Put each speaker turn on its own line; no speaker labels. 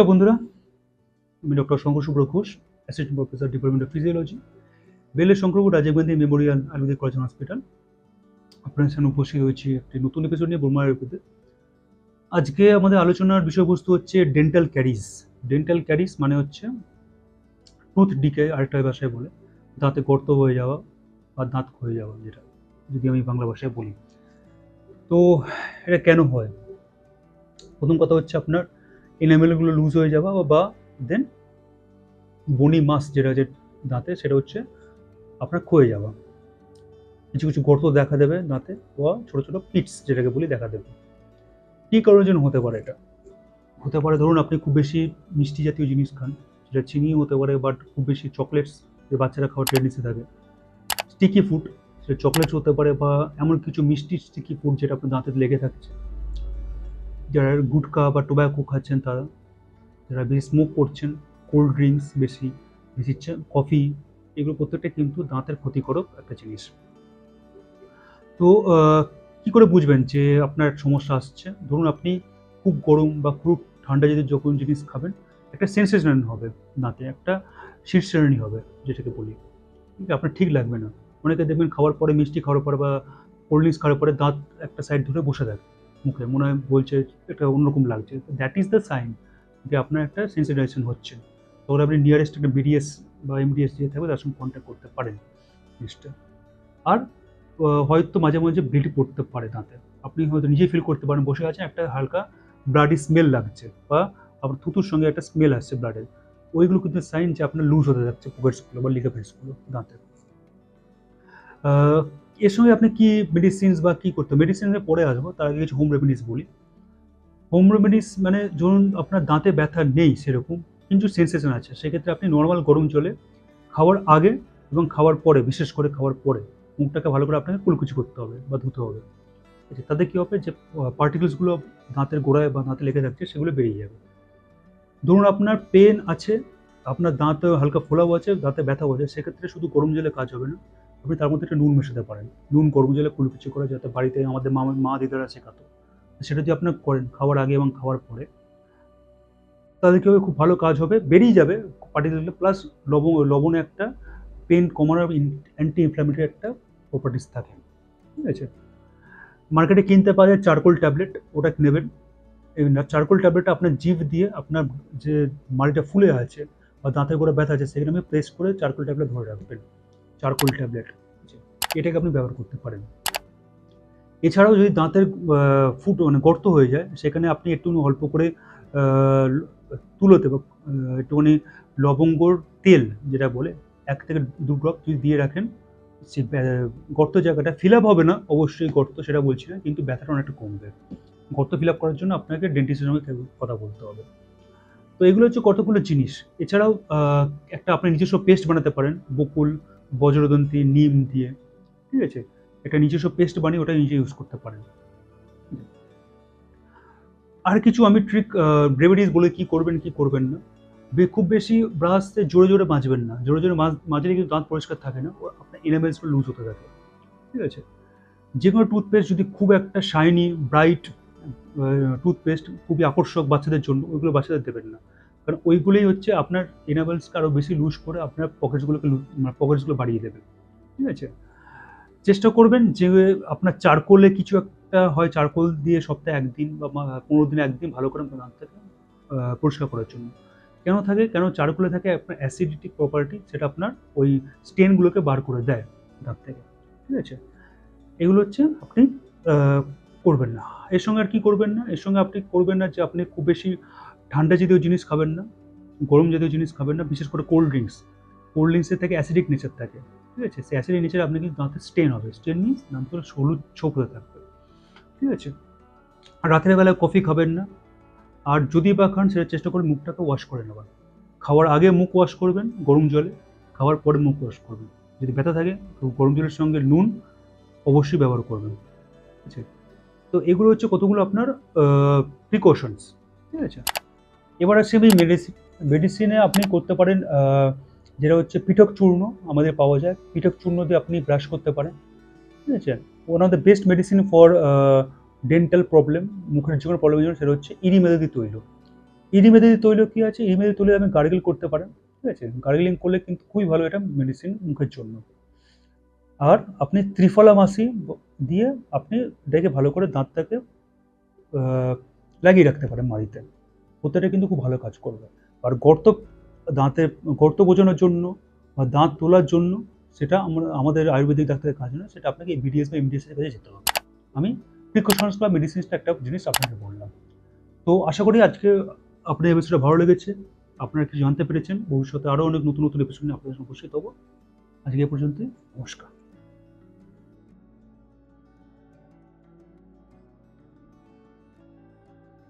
নমস্কার বন্ধুরা, আমি doctor Shankar Subhra Ghosh assistant professor department of physiology বেলের Shankarpur Rajiv Gandhi memorial Ayurvedic college hospital আপনার সামনে উপস্থিত হয়েছি একটি নতুন এপিসোড নিয়ে বোরমার এপিসোডে আজকে আমাদের আলোচনার বিষয়বস্তু হচ্ছে ডেন্টাল ক্যারিজ ডেন্টাল ক্যারিজ মানে হচ্ছে টুথ ডিকে আরেকটা ভাষায় বলে, দাঁতে গর্ত হয়ে যাওয়া বা দাঁত ক্ষয়ে যাওয়া, যেটা যদি আমি বাংলা ভাষায় বলি। তো এটা কেন হয়? প্রথম কথা হচ্ছে আপনার এনামেলগুলো লুজ হয়ে যাওয়া বা দেন বনি মাস যেটা আছে দাঁতে, সেটা হচ্ছে আপনার ক্ষয়ে যাওয়া। কিছু কিছু গর্ত দেখা দেবে দাঁতে বা ছোটো ছোটো পিটস যেটাকে বলি দেখা দেবে। কী কারণের জন্য হতে পারে এটা? হতে পারে ধরুন আপনি খুব বেশি মিষ্টি জাতীয় জিনিস খান, সেটা চিনিও হতে পারে বাট খুব বেশি চকলেটস যে বাচ্চারা খাওয়ার টেন্ডেন্সি থাকে। স্টিকি ফুড সেটা চকলেটস হতে পারে বা এমন কিছু মিষ্টি স্টিকি ফুড যেটা আপনার দাঁতে লেগে থাকছে। যারা গুটকা বা টোব্যাকো খাচ্ছেন তারা, যারা বেশি স্মোক করছেন কোল্ড ড্রিঙ্কস বেশি বেশি কফি এগুলো প্রত্যেকটা কিন্তু দাঁতের ক্ষতিকারক একটা জিনিস। তো কি করে বুঝবেন যে আপনার সমস্যা আসছে? ধরুন আপনি খুব গরম বা খুব ঠান্ডা যদি যখন জিনিস খাবেন, একটা সেন্সেশন হবে দাঁতে, একটা শীর্ষেরণী হবে যেটাকে বলি। আপনার ঠিক লাগবে না। অনেকে দেখবেন খাওয়ার পরে মিষ্টি খাওয়ার পরে বা কোল্ড ড্রিঙ্কস খাওয়ার পরে দাঁত একটা সাইড ধরে বসে থাকে। মুখে মনে হয় বলছে এটা অন্যরকম লাগছে। দ্যাট ইজ দ্য সাইন যে আপনার একটা সেন্সিটাইজেশন হচ্ছে। তখন আপনি নিয়ারেস্ট একটা বিডিএস বা এমডিএস যে থাকবে তার সঙ্গে কন্ট্যাক্ট করতে পারেন জিনিসটা। আর হয়তো মাঝে মাঝে ব্লিড পড়তে পারে দাঁতে। আপনি হয়তো নিজেই ফিল করতে পারেন বসে আছেন একটা হালকা ব্লাডি স্মেল লাগছে বা আপনার থুতুর সঙ্গে একটা স্মেল আসছে ব্লাডের ওইগুলো কিন্তু সাইন যে আপনার লুজ হতে যাচ্ছে পকেটসগুলো বা লিগামেন্টসগুলো দাঁতে। আহ, এর সঙ্গে আপনি কি মেডিসিনস বা কি করতে মেডিসিনে পরে আসব তার আগে কিছু হোম রেমেডিস বলি। হোম রেমেডিস মানে ধরুন আপনার দাঁতে ব্যথা নেই সেরকম, কিন্তু সেন্সেশন আছে। সেক্ষেত্রে আপনি নর্মাল গরম জলে খাওয়ার আগে এবং খাওয়ার পরে, বিশেষ করে খাওয়ার পরে মুখটাকে ভালো করে আপনাকে কুলকুচি করতে হবে বা ধুতে হবে। আছে তাতে কী হবে যে পার্টিকেলসগুলো দাঁতের গোড়ায় বা দাঁতে লেগে থাকছে, সেগুলো বেরিয়ে যাবে। ধরুন আপনার পেন আছে, আপনার দাঁতে হালকা ফোলাও আছে, দাঁতে ব্যথাও আছে, সেক্ষেত্রে শুধু গরম জলে কাজ হবে না। আপনি তার মধ্যে একটা নুন মেশাতে পারেন। নুন গরম জলে কুলকুচি করে যাতে বাড়িতে আমাদের মা মা দিদারা শেখাতো। সেটা যদি আপনার করেন খাওয়ার আগে এবং খাওয়ার পরে তাদের কী হবে? খুব ভালো কাজ হবে। বেরিয়ে যাবে পার্টিকুলার প্লাস লবণ, লবণে একটা পেন কমানোর অ্যান্টি ইনফ্ল্যামেটরি একটা প্রপার্টিস থাকে। ঠিক আছে? মার্কেটে কিনতে যায় চারকোল ট্যাবলেট। ওটা নেবেন। এই চারকোল ট্যাবলেটটা আপনার জিভ দিয়ে আপনার যে মাড়িটা ফুলে আছে বা দাঁতে করে ব্যথা আছে, সেখানে আপনি প্রেস করে চারকোল ট্যাবলেট ধরে রাখবেন। Charcoal tablet. এটাকে আপনি ব্যবহার করতে পারেন। এছাড়াও যদি দাঁতের ফুট মানে গর্ত হয়ে যায়, সেখানে আপনি একটু অল্প করে তুলোতে বা একটুখানি লবঙ্গর তেল যেটা বলে, এক থেকে দু ড্রপ যদি দিয়ে রাখেন, সে গর্ত জায়গাটা ফিল আপ হবে না। অবশ্যই গর্ত সেটা বলছি না কিন্তু ব্যথাটা অনেকটা কমবে। গর্ত ফিল আপ করার জন্য আপনাকে ডেন্টিস্টের সঙ্গে কথা বলতে হবে। তো এগুলো হচ্ছে কতগুলো জিনিস। এছাড়াও একটা আপনি নিজস্ব পেস্ট বানাতে পারেন, বকুল বজ্রদন্তি, নিম দিয়ে, ঠিক আছে? একটা নিজস্ব পেস্ট বানিয়ে ওটা নিজে ইউজ করতে পারেন। আর কিছু আমি ট্রিক রেমেডিস বলে কি করবেন কি করবেন না। খুব বেশি ব্রাশে জোরে জোরে মাজবেন না। জোরে জোরে মাজ, মাজলে কিন্তু দাঁত পরিষ্কার থাকে না আপনার এনামেলসগুলো লুজ হতে থাকে। ঠিক আছে? যে কোনো টুথপেস্ট যদি খুব একটা শাইনি ব্রাইট টুথপেস্ট খুবই আকর্ষক বাচ্চাদের জন্য ওইগুলো বাচ্চাদের দেবেন না। কারণ ওইগুলোই হচ্ছে আপনার এনামেলসকে আরও বেশি লুজ করে আপনার পকেটসগুলোকে মানে পকেটসগুলো বাড়িয়ে দেবে। ঠিক আছে? চেষ্টা করবেন যে আপনার চারকোলে কিছু একটা হয়, চারকোল দিয়ে সপ্তাহে একদিন বা পনেরো দিনে একদিন ভালো করে দাঁতটাকে পরিষ্কার করার জন্য। কেন থাকে? কেন চারকোলে থাকে আপনার অ্যাসিডিটি প্রপার্টি সেটা আপনার ওই স্টেনগুলোকে বার করে দেয় দাঁত থেকে। ঠিক আছে? এগুলো হচ্ছে আপনি করবেন না। এর সঙ্গে আর কি করবেন না? এর সঙ্গে আপনি করবেন না যে আপনি খুব বেশি ঠান্ডা জাতীয় জিনিস খাবেন না, গরম জাতীয় জিনিস খাবেন না, বিশেষ করে কোল্ড ড্রিঙ্কস কোল্ড ড্রিঙ্কসের থেকে অ্যাসিডিক নেচার থাকে, ঠিক আছে? সেই অ্যাসিডিক নেচার আপনি কিন্তু দাঁতে স্টেন হবে। স্টেন মিনস দাঁত হলুদ ছোপ হতে থাকবে, ঠিক আছে? আর রাতের বেলায় কফি খাবেন না, আর যদি বা খান, সেটা চেষ্টা করে মুখটাকে ওয়াশ করে নেবেন খাওয়ার আগে মুখ ওয়াশ করবেন গরম জলে, খাওয়ার পরে মুখ ওয়াশ করবেন। যদি ব্যথা থাকে, তো গরম জলের সঙ্গে নুন অবশ্যই ব্যবহার করবেন, ঠিক আছে? তো এগুলো হচ্ছে কতগুলো আপনার প্রিকশনস ঠিক আছে? এবার আসছে আমি মেডিসিন মেডিসিনে আপনি করতে পারেন যেটা হচ্ছে পিঠক চূর্ণ আমাদের পাওয়া যায়। পিঠক চূর্ণ দিয়ে আপনি ব্রাশ করতে পারেন, ঠিক আছে? One of the best medicine for dental problem মুখের যে কোনো প্রবলেমের জন্য সেটা হচ্ছে ইরিমেদি তৈল। ইরিমেদি তৈল কি আছে? ইরিমেদি তৈলে আপনি গার্গেল করতে পারেন, ঠিক আছে? গার্গেলিং করলে কিন্তু খুবই ভালো এটা মেডিসিন মুখের জন্য। আর আপনি ত্রিফলা মাসি দিয়ে আপনি এটাকে ভালো করে দাঁতটাকে লাগিয়ে রাখতে পারেন মাড়িতে। ওটাটা কিন্তু খুব ভালো কাজ করবে। আর গর্ত দাঁতে, গর্ত বোঝানোর জন্য বা দাঁত তোলার জন্য সেটা আমরা, আমাদের আয়ুর্বেদিক ডাক্তারের কাজ নয়, সেটা আপনাকে বিডিএস বা এমডিএস এর কাছে যেতে হবে। আমি প্রিকশনস বা মেডিসিনসটা একটা জিনিস আপনাকে বললাম। তো আশা করি আজকে আপনার বিষয়টা ভালো লেগেছে। আপনারা কিছু জানতে পেরেছেন। ভবিষ্যতে আরও অনেক নতুন নতুন এপিসোড নিয়ে আপনাদের সঙ্গে উপস্থিত হব। আজকে এ পর্যন্তই। নমস্কার।